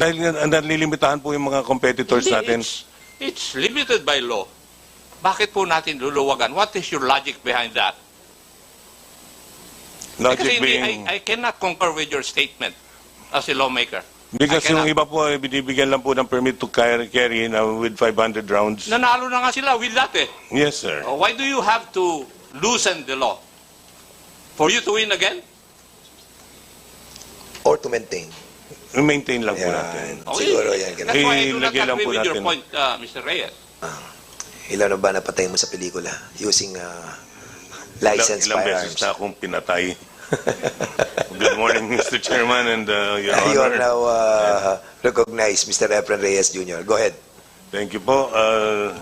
Dahil nga, nalilimitahan po yung mga competitors Hindi, natin. It's, it's limited by law. Bakit po natin luluwagan? What is your logic behind that? Logic Kasi hindi, being, I, I cannot concur with your statement as a lawmaker. because I yung cannot. iba po, eh, binibigyan lang po ng permit to carry, carry na with 500 rounds. Nanalo na nga sila with that eh. Yes, sir. Oh, Why do you have to loosen the law? For you to win again? Or to maintain. Maintain lang po natin. Yan. Siguro yan. That's Ganun. why I do not lang agree po with your natin. point, uh, Mr. Reyes. Ilan na ba napatay mo sa pelikula? Using uh, licensed ilang, ilang beses firearms. na akong pinatay. Good morning, Mr. Chairman and uh, Your you are Honor. now uh, recognized, Mr. Efren Reyes Jr. Go ahead. Thank you po. Uh,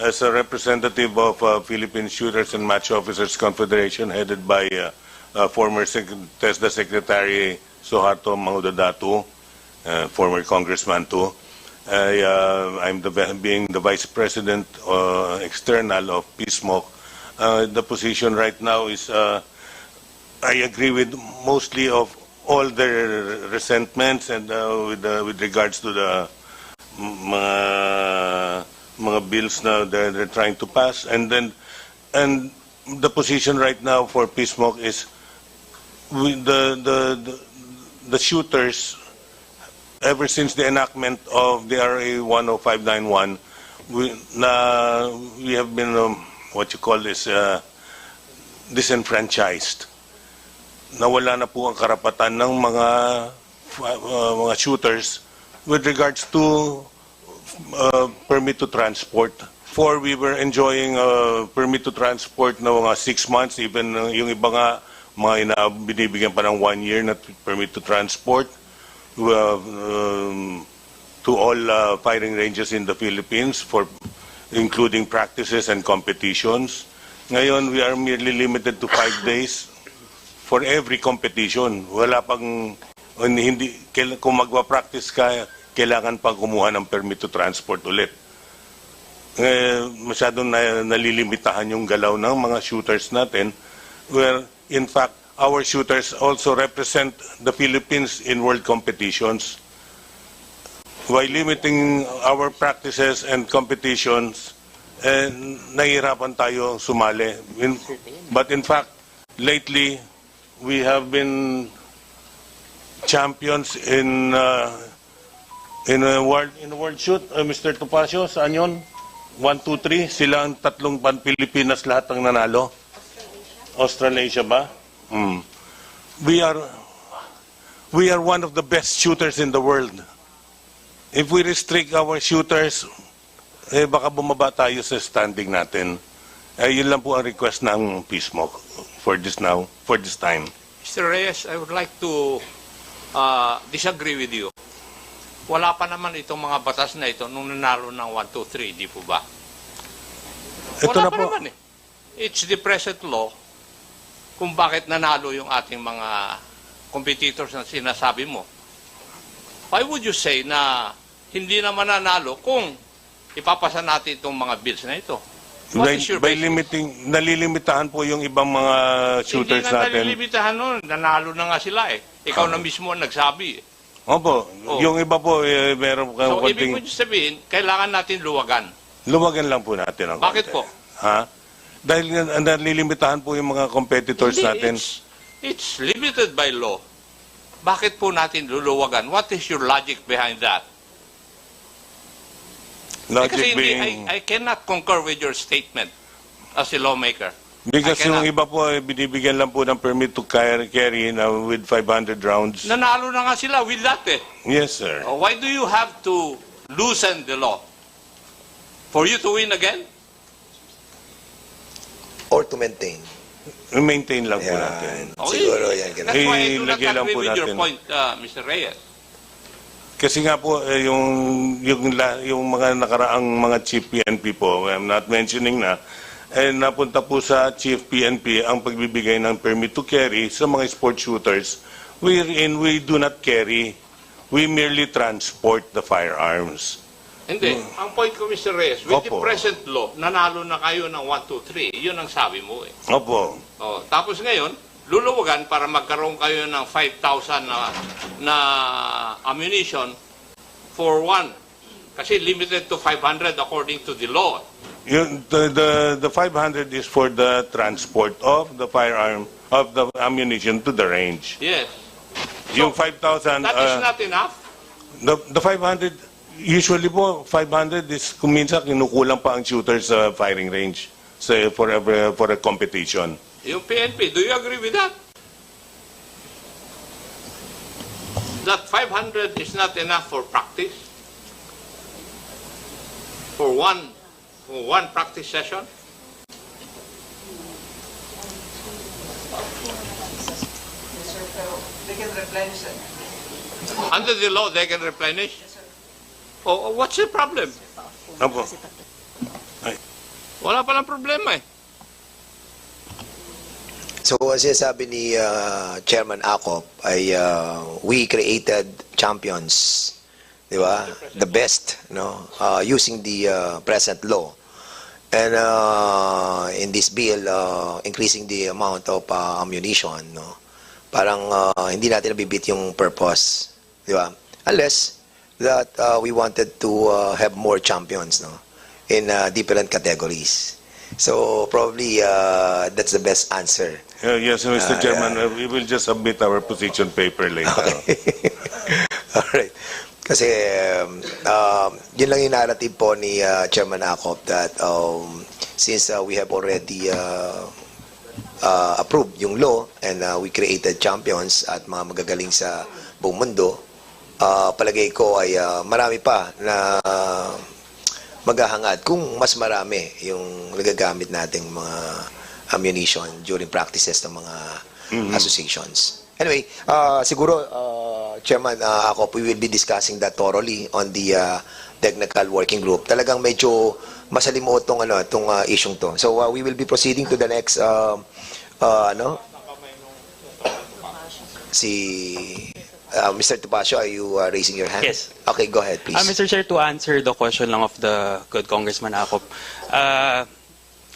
as a representative of uh, Philippine Shooters and Match Officers Confederation headed by uh, uh, former Sec- TESDA Secretary Suharto Mangudadatu, uh, former congressman too. I, uh, I'm the, being the Vice President uh, External of PSMOC. Uh, the position right now is uh, I agree with mostly of all their resentments and uh, with, uh, with regards to the mga mga bills na they're, they're trying to pass and then and the position right now for PSMOC is the, the the the shooters ever since the enactment of the RA 10591 we na we have been um, what you call this uh, disenfranchised nawala na po ang karapatan ng mga uh, mga shooters with regards to uh, permit to transport. For we were enjoying uh, permit to transport na mga six months, even uh, yung iba nga, mga ina, binibigyan pa ng one year na permit to transport uh, um, to all uh, firing ranges in the Philippines for including practices and competitions. Ngayon, we are merely limited to five days for every competition. Wala pang hindi kung magwa-practice ka, kailangan pang kumuha ng permit to transport ulit. Eh, masyadong na, nalilimitahan yung galaw ng mga shooters natin where in fact our shooters also represent the Philippines in world competitions. By limiting our practices and competitions, eh, nahihirapan tayo sumali. In- but in fact, lately, we have been champions in uh, in a world in a world shoot uh, Mr. Topacio saan yun 1 2 3 sila ang tatlong pan Pilipinas lahat ang nanalo Australasia ba Hmm. we are we are one of the best shooters in the world if we restrict our shooters eh baka bumaba tayo sa standing natin eh, yun lang po ang request ng PISMO for this now for this time Mr. Reyes, I would like to uh, disagree with you. Wala pa naman itong mga batas na ito nung nanalo ng 1, 2, 3, di po ba? ito Wala na pa po naman eh. It's the present law kung bakit nanalo yung ating mga competitors na sinasabi mo. Why would you say na hindi naman nanalo kung ipapasa natin itong mga bills na ito? What by, is your by basis? limiting, nalilimitahan po yung ibang mga shooters Hindi nga natin. nalilimitahan nun. Nanalo na nga sila eh. Ikaw na mismo ang nagsabi eh. Opo, Oh. yung iba po, eh, meron So, so, ibig konting, mo sabihin, kailangan natin luwagan. luwagan lang po natin ang Bakit konti. po? Ha? Dahil nga, nalilimitahan po yung mga competitors Hindi, natin. It's, it's limited by law. Bakit po natin luluwagan? What is your logic behind that? Eh, Logic hindi, being, I, I cannot concur with your statement as a lawmaker. because yung iba po, eh, binibigyan lang po ng permit to carry, carry na with 500 rounds. Nanalo na nga sila with that eh. Yes, sir. Oh, Why do you have to loosen the law? For you to win again? To maintain. Maintain lang po natin. Yan. Okay. Siguro yan. Ganun. That's why I do not Ilagay lang agree po with your natin. point, uh, Mr. Reyes. Kasi nga po eh, yung yung la- yung mga nakaraang mga chief PNP po, I'm not mentioning na eh, napunta po sa chief PNP ang pagbibigay ng permit to carry sa mga sport shooters wherein we do not carry, we merely transport the firearms. Hindi. Ang point ko, Mr. Reyes, with the Opo. present law, nanalo na kayo ng 1, 2, 3. Yun ang sabi mo eh. Opo. Oh, tapos ngayon, luluwagan para magkaroon kayo ng 5,000 na, na ammunition for one. Kasi limited to 500 according to the law. Yung, the, the, the 500 is for the transport of the firearm, of the ammunition to the range. Yes. Yung 5,000, That is uh, not enough. the, the 500, usually po, 500 is kung minsan kinukulang pa ang shooter sa firing range sa, for, a, for a competition. Yung PNP, do you agree with that? That 500 is not enough for practice? For one, for one practice session? They can replenish. Under the law, they can replenish? Oh, what's the problem? Opo. Wala palang problema eh. So, ang sinasabi ni uh, Chairman Acop ay uh, we created champions, di ba? The best, no? Uh, using the uh, present law. And uh, in this bill, uh, increasing the amount of uh, ammunition, no? Parang uh, hindi natin nabibit yung purpose, di ba? Unless that uh, we wanted to uh, have more champions, no? In uh, different categories. So probably uh, that's the best answer. Uh, yes, Mr. Ah, Chairman, uh, we will just submit our position paper later. Alright. Kasi um, um, yun lang yung narrative po ni uh, Chairman Acop that um, since uh, we have already uh, uh, approved yung law and uh, we created champions at mga magagaling sa buong mundo, uh, palagay ko ay uh, marami pa na uh, maghahangad kung mas marami yung nagagamit nating mga ammunition during practices ng mga associations. Anyway, uh, siguro, uh, Chairman, uh, ako, we will be discussing that thoroughly on the uh, technical working group. Talagang medyo masalimuot tong, ano, tong uh, isyong to. So, uh, we will be proceeding to the next, uh, uh, ano, si uh, Mr. Topacio, are you uh, raising your hand? Yes. Okay, go ahead, please. Uh, Mr. Chair, to answer the question lang of the good Congressman Acop, uh,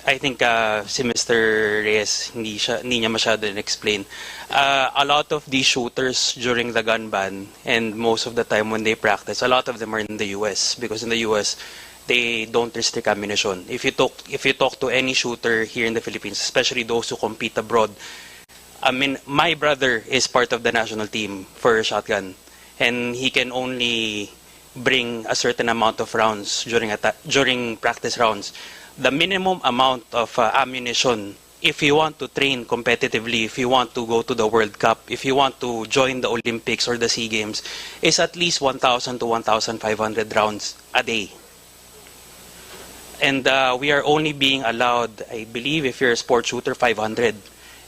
I think uh, si Mr. Reyes, hindi, siya, hindi niya masyado explain. Uh, a lot of these shooters during the gun ban and most of the time when they practice, a lot of them are in the US because in the US, they don't restrict ammunition. If you talk, if you talk to any shooter here in the Philippines, especially those who compete abroad, I mean, my brother is part of the national team for shotgun, and he can only bring a certain amount of rounds during during practice rounds. The minimum amount of uh, ammunition, if you want to train competitively, if you want to go to the World Cup, if you want to join the Olympics or the Sea Games, is at least 1,000 to 1,500 rounds a day. And uh, we are only being allowed, I believe, if you're a sport shooter, 500.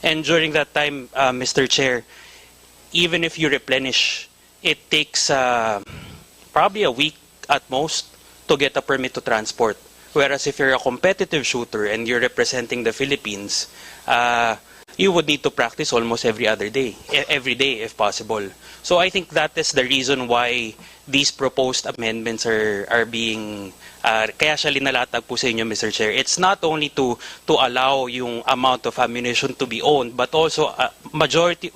And during that time, uh, Mr. Chair, even if you replenish, it takes uh, probably a week at most to get a permit to transport. Whereas if you're a competitive shooter and you're representing the Philippines, uh, you would need to practice almost every other day, e- every day if possible. So I think that is the reason why these proposed amendments are are being uh, kaya siya linalatag po sa inyo Mr. Chair. It's not only to to allow yung amount of ammunition to be owned but also uh, majority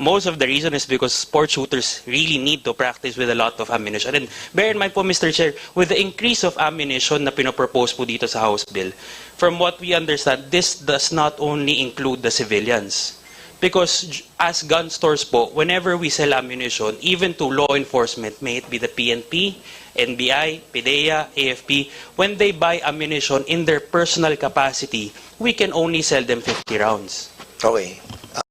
most of the reason is because sport shooters really need to practice with a lot of ammunition. And bear in mind po, Mr. Chair, with the increase of ammunition na pinopropose po dito sa House Bill, from what we understand, this does not only include the civilians. Because as gun stores po, whenever we sell ammunition, even to law enforcement, may it be the PNP, NBI, PDEA, AFP, when they buy ammunition in their personal capacity, we can only sell them 50 rounds. Okay.